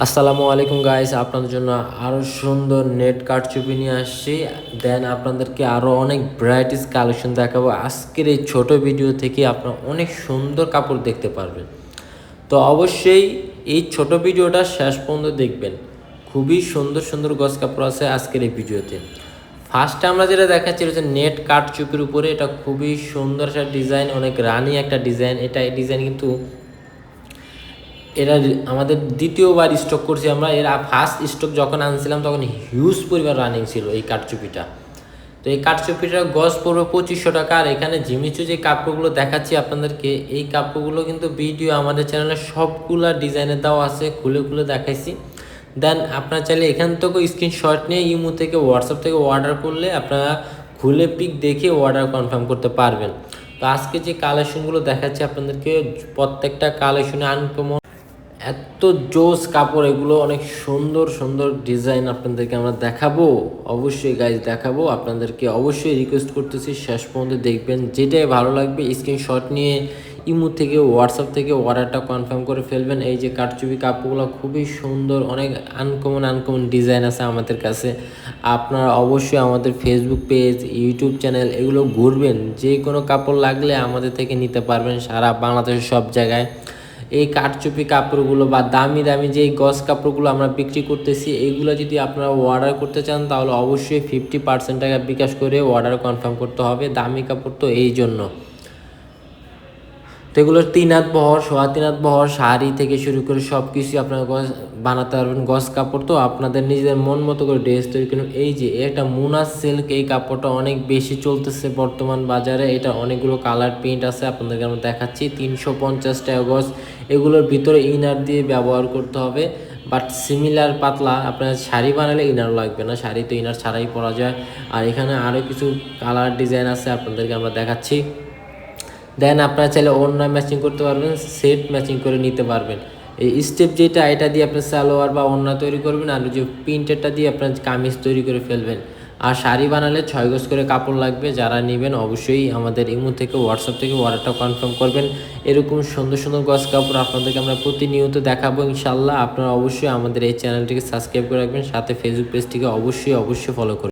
আসসালামু আলাইকুম গাইস আপনাদের জন্য আরও সুন্দর নেট কারচুপি নিয়ে আসছি। দেন আপনাদেরকে আরও অনেক ভ্যারাইটিস কালেকশন দেখাবো। আজকের এই ছোট ভিডিও থেকে আপনারা অনেক সুন্দর কাপড় দেখতে পারবেন। তো অবশ্যই এই ছোট ভিডিওটা শেষ পর্যন্ত দেখবেন। খুবই সুন্দর সুন্দর গস কাপড় আছে আজকের এই ভিডিওতে ফার্স্টে আমরা যেটা দেখাচ্ছি হচ্ছে নেট কাট চুপির উপরে। এটা খুবই সুন্দর একটা ডিজাইন অনেক রানি একটা ডিজাইন এটা এই ডিজাইন কিন্তু এরা আমাদের দ্বিতীয়বার স্টক করছি আমরা। এরা ফার্স্ট স্টক যখন আনছিলাম তখন হিউজ পরিমাণ রানিং ছিল এই কাঠচুপিটা। তো এই কাঠচুপিটার গজ পড়বে পঁচিশশো টাকা। আর এখানে জিমিচু যে কাপড়গুলো দেখাচ্ছি আপনাদেরকে, এই কাপড়গুলো কিন্তু ভিডিও আমাদের চ্যানেলে সবগুলা ডিজাইনের দেওয়া আছে, খুলে খুলে দেখাইছি। দেন আপনারা চাইলে এখান থেকে স্ক্রিনশট নিয়ে ইমো থেকে হোয়াটসঅ্যাপ থেকে অর্ডার করলে আপনারা খুলে পিক দেখে অর্ডার কনফার্ম করতে পারবেন। তো আজকে যে কালেকশনগুলো দেখাচ্ছি আপনাদেরকে, প্রত্যেকটা কালেকশনে আনকমন এত জোস কাপড়, এগুলো অনেক সুন্দর সুন্দর ডিজাইন আপনাদেরকে আমরা দেখাবো। অবশ্যই গাইজ দেখাবো। আপনাদেরকে অবশ্যই রিকোয়েস্ট করতেছি, শেষ পর্যন্ত দেখবেন। যেটাই ভালো লাগবে স্ক্রিনশট নিয়ে ইমো থেকে হোয়াটসঅ্যাপ থেকে অর্ডারটা কনফার্ম করে ফেলবেন। এই যে কাঠচুপি কাপড়গুলো খুবই সুন্দর, অনেক আনকমন আনকমন ডিজাইন আছে আমাদের কাছে। আপনারা অবশ্যই আমাদের ফেসবুক পেজ ইউটিউব চ্যানেল এগুলো ঘুরবেন। যে কোনো কাপড় লাগলে আমাদের থেকে নিতে পারবেন সারা বাংলাদেশের সব জায়গায়। এই কাঠচুপি কাপড়গুলো বা দামি দামি যে গস কাপড়গুলো আমরা বিক্রি করতেছি, এগুলো যদি আপনারা অর্ডার করতে চান, তাহলে অবশ্যই ফিফটি পার্সেন্ট টাকা বিকাশ করে অর্ডার কনফার্ম করতে হবে। দামি কাপড় তো এই জন্য। তো এগুলোর তিন হাত বহর, সোয়া তিন হাত বহর, শাড়ি থেকে শুরু করে সব কিছুই আপনারা গস বানাতে পারবেন গস কাপড় তো আপনাদের নিজেদের মন মতো করে ড্রেস তৈরি করুন। এই যে একটা মুনা সিল্ক এই কাপড়টা অনেক বেশি চলতেছে বর্তমান বাজারে, এটা অনেকগুলো কালার প্রিন্ট আছে আপনাদেরকে আমরা দেখাচ্ছি, তিনশো পঞ্চাশ টাকা গজ এগুলোর ভিতরে ইনার দিয়ে ব্যবহার করতে হবে, বাট সিমিলার পাতলা, আপনার শাড়ি বানালে ইনার লাগবে না, শাড়ি তো ইনার ছাড়াই পরা যায়। আর এখানে আরও কিছু কালার ডিজাইন আছে আপনাদেরকে আমরা দেখাচ্ছি। দেন আপনারা চাইলে অন্য ম্যাচিং করতে পারবেন সেট ম্যাচিং করে নিতে পারবেন। এই স্টেপ যেটা, এটা দিয়ে আপনার সালোয়ার বা অন্য তৈরি করবেন, আর যে প্রিন্টেরটা দিয়ে আপনার কামিজ তৈরি করে ফেলবেন। আর শাড়ি বানালে ছয় গজ করে কাপড় লাগবে, যারা নেবেন অবশ্যই আমাদের ইমো থেকে হোয়াটসঅ্যাপ থেকে অর্ডারটা কনফার্ম করবেন। এরকম সুন্দর সুন্দর গজ কাপড় আপনাদেরকে আমরা প্রতিনিয়ত দেখাবো ইনশাল্লাহ আপনারা অবশ্যই আমাদের এই চ্যানেলটিকে সাবস্ক্রাইব করে রাখবেন, সাথে ফেসবুক পেজটিকে অবশ্যই অবশ্যই ফলো করবেন।